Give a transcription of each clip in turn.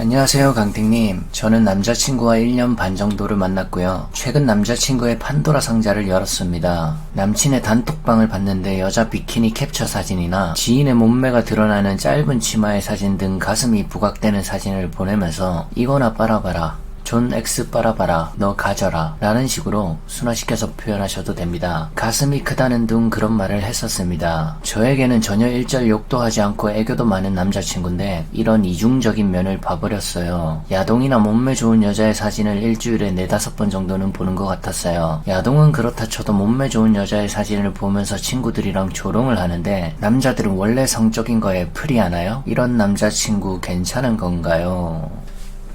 안녕하세요, 강택님. 저는 남자친구와 1년 반 정도를 만났고요. 최근 남자친구의 판도라 상자를 열었습니다. 남친의 단톡방을 봤는데 여자 비키니 캡처 사진이나 지인의 몸매가 드러나는 짧은 치마의 사진 등 가슴이 부각되는 사진을 보내면서 이거나 빨아봐라. 존 X 빨아봐라. 너 가져라. 라는 식으로 순화시켜서 표현하셔도 됩니다. 가슴이 크다는 둥 그런 말을 했었습니다. 저에게는 전혀 일절 욕도 하지 않고 애교도 많은 남자친구인데 이런 이중적인 면을 봐버렸어요. 야동이나 몸매 좋은 여자의 사진을 일주일에 네다섯 번 정도는 보는 것 같았어요. 야동은 그렇다 쳐도 몸매 좋은 여자의 사진을 보면서 친구들이랑 조롱을 하는데 남자들은 원래 성적인 거에 프리하나요? 이런 남자친구 괜찮은 건가요?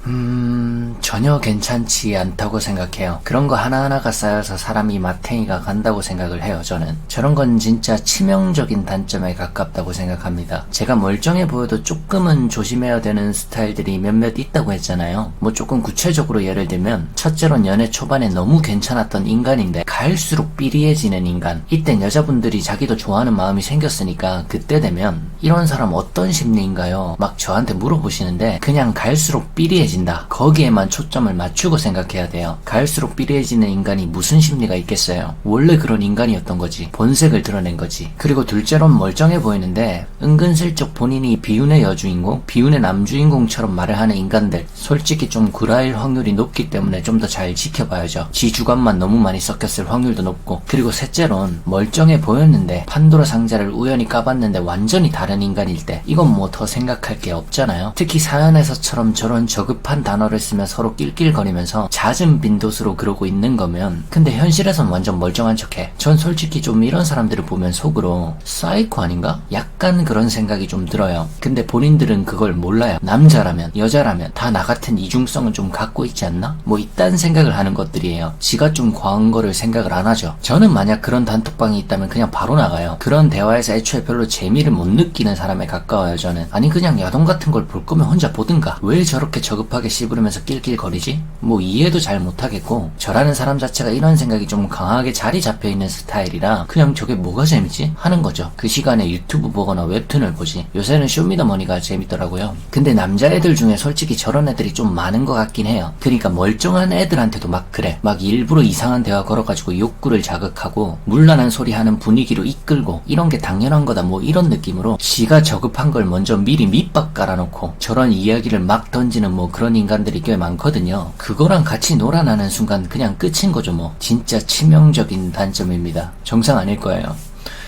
음, 전혀 괜찮지 않다고 생각해요. 그런 거 하나하나가 쌓여서 사람이 마탱이가 간다고 생각을 해요, 저는. 저런 건 진짜 치명적인 단점에 가깝다고 생각합니다. 제가 멀쩡해 보여도 조금은 조심해야 되는 스타일들이 몇몇 있다고 했잖아요. 뭐 조금 구체적으로 예를 들면, 첫째론 연애 초반에 너무 괜찮았던 인간인데, 갈수록 삐리해지는 인간. 이땐 여자분들이 자기도 좋아하는 마음이 생겼으니까, 그때 되면, 이런 사람 어떤 심리인가요? 막 저한테 물어보시는데, 그냥 갈수록 삐리해 진다. 거기에만 초점을 맞추고 생각해야 돼요. 갈수록 삐리해지는 인간이 무슨 심리가 있겠어요? 원래 그런 인간이었던 거지. 본색을 드러낸 거지. 그리고 둘째론 멀쩡해 보이는데, 은근슬쩍 본인이 비운의 여주인공, 비운의 남주인공처럼 말을 하는 인간들, 솔직히 좀 구라일 확률이 높기 때문에 좀 더 잘 지켜봐야죠. 지 주관만 너무 많이 섞였을 확률도 높고, 그리고 셋째론 멀쩡해 보였는데, 판도라 상자를 우연히 까봤는데 완전히 다른 인간일 때, 이건 뭐 더 생각할 게 없잖아요. 특히 사연에서처럼 저런 저급 한 단어를 쓰며 서로 낄낄거리면서 잦은 빈도수로 그러고 있는 거면, 근데 현실에선 완전 멀쩡한 척해. 전 솔직히 좀 이런 사람들을 보면 속으로, 사이코 아닌가? 약간 그런 생각이 좀 들어요. 근데 본인들은 그걸 몰라요. 남자라면, 여자라면 다 나 같은 이중성을 좀 갖고 있지 않나? 뭐 이딴 생각을 하는 것들이에요. 지가 좀 과한 거를 생각을 안 하죠. 저는 만약 그런 단톡방이 있다면 그냥 바로 나가요. 그런 대화에서 애초에 별로 재미를 못 느끼는 사람에 가까워요, 저는. 아니 그냥 야동 같은 걸 볼 거면 혼자 보든가. 왜 저렇게 저급 하게 씹으면서 낄낄거리지? 뭐 이해도 잘 못하겠고 저라는 사람 자체가 이런 생각이 좀 강하게 자리 잡혀 있는 스타일이라 그냥 저게 뭐가 재밌지? 하는 거죠. 그 시간에 유튜브 보거나 웹툰을 보지. 요새는 쇼미더머니가 재밌더라고요. 근데 남자애들 중에 솔직히 저런 애들이 좀 많은 것 같긴 해요. 그러니까 멀쩡한 애들한테도 막 그래. 막 일부러 이상한 대화 걸어가지고 욕구를 자극하고 물란한 소리 하는 분위기로 이끌고 이런 게 당연한 거다 뭐 이런 느낌으로 지가 저급한 걸 먼저 미리 밑밥 깔아놓고 저런 이야기를 막 던지는 뭐 그런 인간들이 꽤 많거든요. 그거랑 같이 놀아나는 순간 그냥 끝인 거죠 뭐. 진짜 치명적인 단점입니다. 정상 아닐 거예요.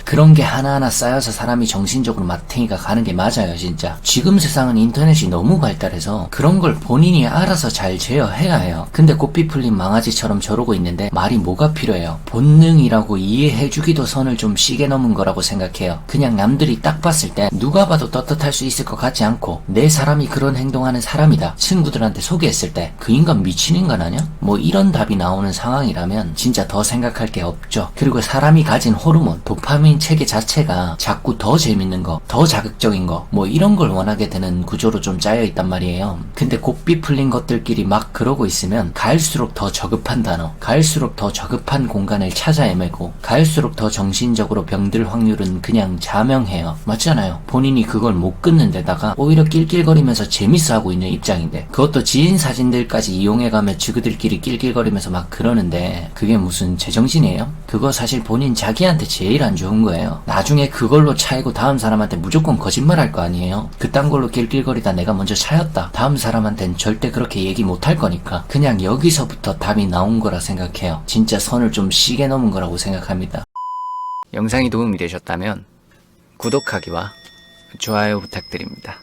그런 게 하나하나 쌓여서 사람이 정신적으로 마탱이가 가는 게 맞아요, 진짜. 지금 세상은 인터넷이 너무 발달해서 그런 걸 본인이 알아서 잘 제어해야 해요. 근데 고삐 풀린 망아지처럼 저러고 있는데 말이 뭐가 필요해요? 본능이라고 이해해주기도 선을 좀 시게 넘은 거라고 생각해요. 그냥 남들이 딱 봤을 때 누가 봐도 떳떳할 수 있을 것 같지 않고 내 사람이 그런 행동하는 사람이다. 친구들한테 소개했을 때 그 인간 미친 인간 아냐? 뭐 이런 답이 나오는 상황이라면 진짜 더 생각할 게 없죠. 그리고 사람이 가진 호르몬, 도파민 체계 자체가 자꾸 더 재밌는 거, 더 자극적인 거, 뭐 이런 걸 원하게 되는 구조로 좀 짜여 있단 말이에요. 근데 곱비 풀린 것들끼리 막 그러고 있으면 갈수록 더 저급한 단어, 갈수록 더 저급한 공간을 찾아 헤매고, 갈수록 더 정신적으로 병들 확률은 그냥 자명해요. 맞잖아요. 본인이 그걸 못 끊는 데다가 오히려 낄낄거리면서 재밌어 하고 있는 입장인데, 그것도 지인 사진들까지 이용해가며 지그들끼리 낄낄거리면서 막 그러는데, 그게 무슨 제정신이에요? 그거 사실 본인 자기한테 제일 안 좋은 거예요. 나중에 그걸로 차이고 다음 사람한테 무조건 거짓말 할 거 아니에요. 그딴 걸로 낄낄거리다 내가 먼저 차였다. 다음 사람한텐 절대 그렇게 얘기 못 할 거니까. 그냥 여기서부터 답이 나온 거라 생각해요. 진짜 선을 좀 시게 넘은 거라고 생각합니다. 영상이 도움이 되셨다면 구독하기와 좋아요 부탁드립니다.